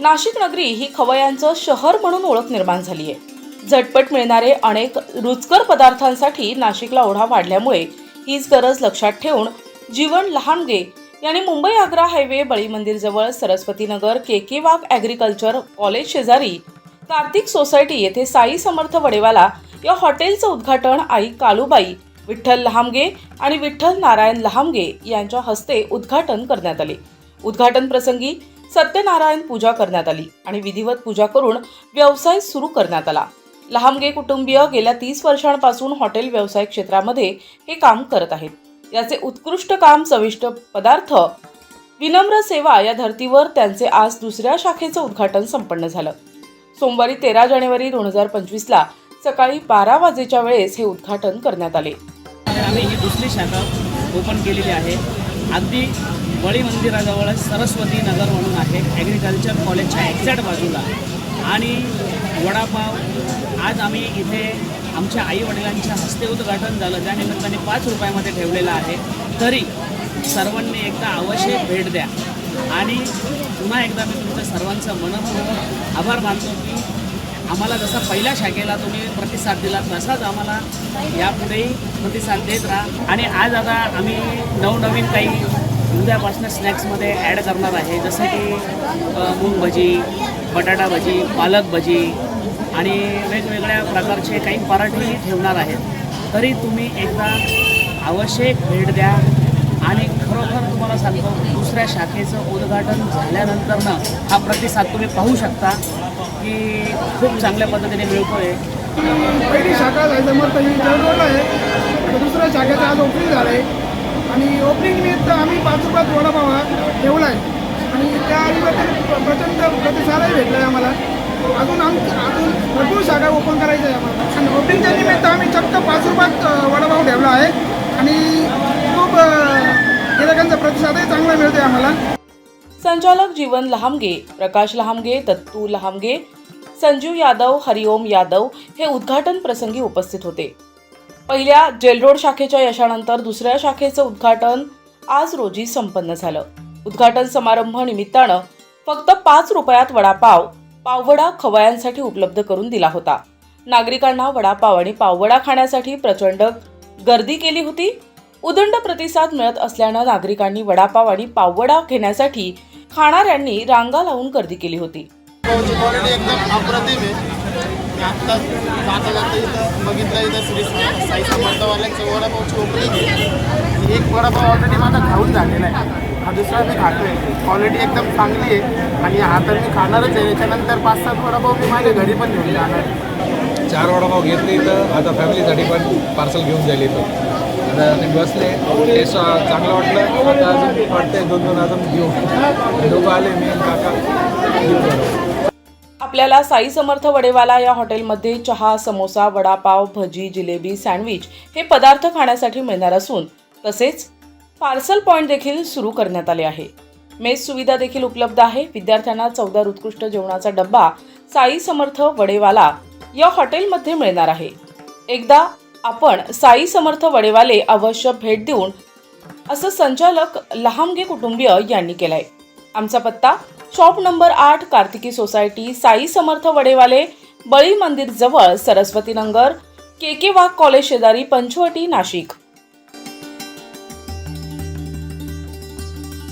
नाशिक नगरी ही खवयांचं शहर म्हणून ओळख निर्माण झाली आहे. झटपट मिळणारे अनेक रुचकर पदार्थांसाठी नाशिकला ओढा वाढल्यामुळे हीच गरज लक्षात ठेवून जीवन लहानगे यांनी मुंबई आग्रा हायवे बळी मंदिरजवळ Saraswatinagar K K Wagh agriculture college शेजारी कार्तिक सोसायटी येथे साई समर्थ वडेवाला या हॉटेलचं उद्घाटन आई कालूबाई विठ्ठल लहामगे आणि विठ्ठल नारायण लहामगे यांच्या हस्ते उद्घाटन करण्यात आले. उद्घाटन प्रसंगी सत्यनारायण पूजा करण्यात आली आणि विधिवत पूजा करून व्यवसाय सुरू करण्यात आला. लहामगे कुटुंबीय गेल्या तीस वर्षांपासून हॉटेल व्यवसाय क्षेत्रामध्ये हे काम करत आहेत. याचे उत्कृष्ट काम चविष्ट पदार्थ विनम्र सेवा या धर्तीवर त्यांचे आज दुसऱ्या शाखेचं उद्घाटन संपन्न झालं. सोमवारी तेरा जानेवारी दोन हजार पंचवीसला सकाळी बारा वाजेच्या वेळेस हे उद्घाटन करण्यात आले. आम्ही ही दुसरी शाखा ओपन केलेली आहे. अगदी बळी मंदिराजवळ सरस्वती नगर म्हणून आहे. ॲग्रिकल्चर कॉलेजच्या एक्झॅक्ट बाजूला. आणि वडापाव आज आम्ही इथे आमच्या आईवडिलांच्या हस्ते उद्घाटन झालं. त्या निमित्ताने पाच रुपयामध्ये ठेवलेलं आहे. तरी सर्वांनी एकदा अवश्य भेट द्या. आणि पुन्हा एकदा मी तुमच्या सर्वांचं मनपूर्वक आभार मानतो की आम्हाला जसा पहिल्या शाखेला तुम्ही प्रतिसाद दिला तसाच आम्हाला यापुढेही प्रतिसाद देत राहा. आणि आज आता आम्ही नवनवीन काही उद्यापासून स्नॅक्समध्ये ॲड करणार आहे. जसं की मूंग मूग भजी बटाटा भजी पालक भजी आणि वेगवेगळ्या प्रकारचे काही पराठेही ठेवणार आहेत. तरी तुम्ही एकदा अवश्य भेट द्या आणि खरोखर तुम्हाला सांगतो दुसऱ्या शाखेचं उद्घाटन झाल्यानंतरनं हा प्रतिसाद तुम्ही पाहू शकता की खूप चांगल्या पद्धतीने मिळतोय. पहिली शाखा समर्थ आहे. दुसऱ्या शाखेचं आज ओपनिंग झालं आहे आणि ओपनिंग निमित्त आम्ही पाच रुपयात वडापाव हा ठेवला आहे आणि त्या प्रचंड प्रतिसादही भेटला आहे आम्हाला. अजून आम अजून भरपूर शाखा ओपन करायचं आहे आम्हाला. आणि ओपनिंगच्या निमित्त आम्ही चक्क पाच रुपयात वडापाव ठेवला आहे. आणि खूप अ, गिरायकांचा प्रतिसादही चांगला मिळतो आहे आम्हाला. संचालक जीवन लहामगे प्रकाश लहामगे दत्तू लहामगे संजीव यादव हरिओम यादव हे उद्घाटन प्रसंगी उपस्थित होते. पहिल्या जेलरोड शाखेच्या यशानंतर दुसऱ्या शाखेचं उद्घाटन आज रोजी संपन्न झालं. उद्घाटन समारंभ निमित्तानं फक्त पाच रुपयात वडापाव पाववडा खवयांसाठी उपलब्ध करून दिला होता. नागरिकांना वडापाव आणि पाववडा खाण्यासाठी प्रचंड गर्दी केली होती. उदंड प्रतिसाद मिळत असल्यानं नागरिकांनी वडापाव आणि पाववडा घेण्यासाठी खाणाऱ्यांनी रांगा लावून गर्दी केली होती. मी आत्ता जाता जाता इथं बघितलं इथं श्री सा- साई समर्थवाल्यांचं वडापावची ओपनिंग आहे. एक वडापाव ऑलरेडी माझा खाऊन झालेला आहे. हा दुसरा मी खातो आहे क्वालिटी एकदम चांगली आहे. आणि हा तर मी खाणारच आहे. याच्यानंतर पाच सात वडापाव मी माझ्या घरी पण घेऊन जाणार चार वडापाव घेतले इथं. आता फॅमिलीसाठी पण पार्सल घेऊन जाईल इथं. आता ते बसले. टेस्ट चांगलं वाटलं. आता अजून वाटतंय दोन दोन अजून घेऊ. दोघं आले मी काका. आपल्याला साई समर्थ वडेवाला या हॉटेलमध्ये चहा समोसा वडापाव भजी जिलेबी सँडविच हे पदार्थ खाण्यासाठी मिळणार असून तसेच पार्सल पॉईंट देखील सुरू करण्यात आले आहे. मेस सुविधा देखील उपलब्ध आहे. विद्यार्थ्यांना चौदा उत्कृष्ट जेवणाचा डब्बा साई समर्थ वडेवाला या हॉटेलमध्ये मिळणार आहे. एकदा आपण साई समर्थ वडेवाले अवश्य भेट देऊन असं संचालक लहामगे कुटुंबीय यांनी केलंय. आमचा पत्ता शॉप नंबर आठ कार्तिकी सोसायटी साई समर्थ वडेवाले बळी मंदिर जवळ सरस्वती नगर के के वाघ कॉलेज शेजारी पंचवटी नाशिक.